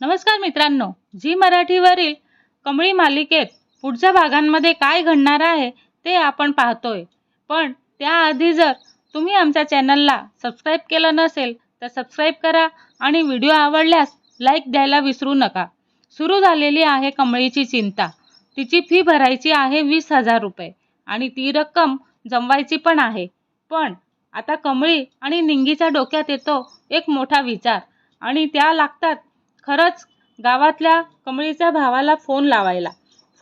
नमस्कार मित्रांनो झी मराठीवरील कमळी मालिकेत पुढच्या भागांमध्ये काय घडणार आहे ते आपण पाहतोय. पण त्याआधी जर तुम्ही आमच्या चॅनलला सबस्क्राईब केलं नसेल तर सबस्क्राईब करा आणि व्हिडिओ आवडल्यास लाईक द्यायला विसरू नका. सुरू झालेली आहे कमळीची चिंता. तिची फी भरायची आहे वीस हजार रुपये आणि ती रक्कम जमवायची पण आहे. पण आता कमळी आणि निंगीच्या डोक्यात येतो एक मोठा विचार आणि त्या लागतात खरंच गावातल्या कमळीच्या भावाला फोन लावायला.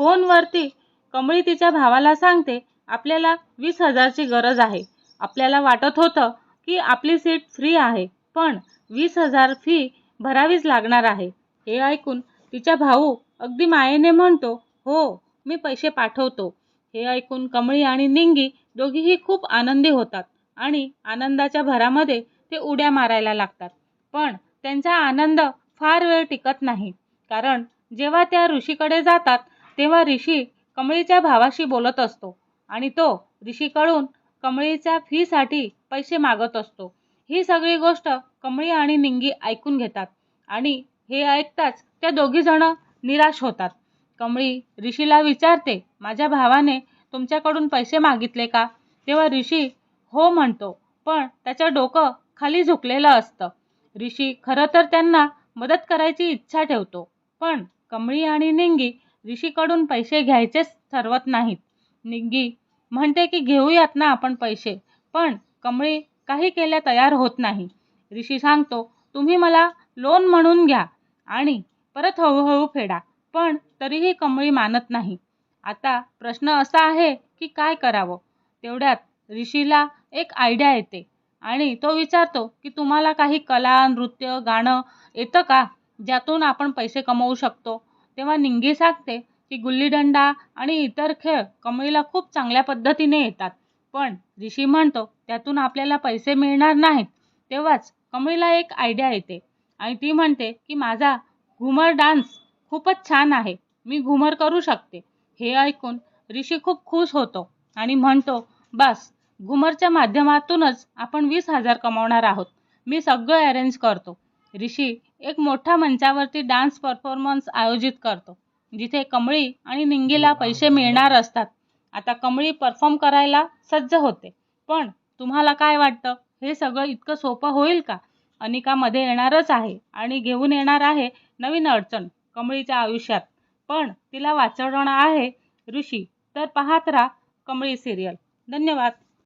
फोनवरती कमळी तिच्या भावाला सांगते आपल्याला वीस हजारची गरज आहे. आपल्याला वाटत होतं की आपली सीट फ्री आहे पण वीस हजार फी भरावीच लागणार आहे. हे ऐकून तिचा भाऊ अगदी मायेने म्हणतो हो मी पैसे पाठवतो. हे ऐकून कमळी आणि निंगी दोघीही खूप आनंदी होतात आणि आनंदाच्या भरामध्ये ते उड्या मारायला लागतात. पण त्यांचा आनंद फार वेळ टिकत नाही. कारण जेव्हा त्या ऋषीकडे जातात तेव्हा ऋषी कमळीच्या भावाशी बोलत असतो आणि तो ऋषीकडून कमळीच्या फीसाठी पैसे मागत असतो. ही सगळी गोष्ट कमळी आणि निंगी ऐकून घेतात आणि हे ऐकताच त्या दोघीजणं निराश होतात. कमळी ऋषीला विचारते माझ्या भावाने तुमच्याकडून पैसे मागितले का? तेव्हा ऋषी हो म्हणतो पण त्याचं डोकं खाली झुकलेलं असतं. ऋषी खरं तर त्यांना मदत करायची इच्छा ठेवतो. पण कमळी आणि निंगी ऋषीकडून पैसे घ्यायचेच ठरवत नाहीत. निंगी म्हणते की घेऊयात ना आपण पैसे पण कमळी काही केल्या तयार होत नाही. ऋषी सांगतो तुम्ही मला लोन म्हणून घ्या आणि परत हळूहळू फेडा पण तरीही कमळी मानत नाही. आता प्रश्न असा आहे की काय करावं? तेवढ्यात ऋषीला एक आयडिया येते. आणि तो विचारतो की तुम्हाला काही कला नृत्य गाणं येतं का? ज्यातून आपण पैसे कमवू शकतो. तेव्हा निंगी सांगते की गुल्लीदंडा आणि इतर खेळ कमळीला खूप चांगल्या पद्धतीने येतात. पण ऋषी म्हणतो त्यातून आपल्याला पैसे मिळणार नाहीत. तेव्हाच कमळीला एक आयडिया येते. आणि ती म्हणते की माझा घुमर डान्स खूपच छान आहे. मी घुमर करू शकते. हे ऐकून ऋषी खूप खुश होतो आणि म्हणतो बस घुमरच्या माध्यमातूनच आपण वीस हजार कमावणार आहोत. मी सगळं अरेंज करतो. ऋषी एक मोठ्या मंचावरती डान्स परफॉर्मन्स आयोजित करतो. जिथे कमळी आणि निंगीला पैसे मिळणार असतात. आता कमळी परफॉर्म करायला सज्ज होते. पण तुम्हाला काय वाटतं? हे सगळं इतकं सोपं होईल का? अनिकामध्ये येणारच आहे आणि घेऊन येणार आहे नवीन अडचण कमळीच्या आयुष्यात. पण तिला वाचवणार आहे ऋषी. तर पाहत राहा कमळी सिरियल धन्यवाद.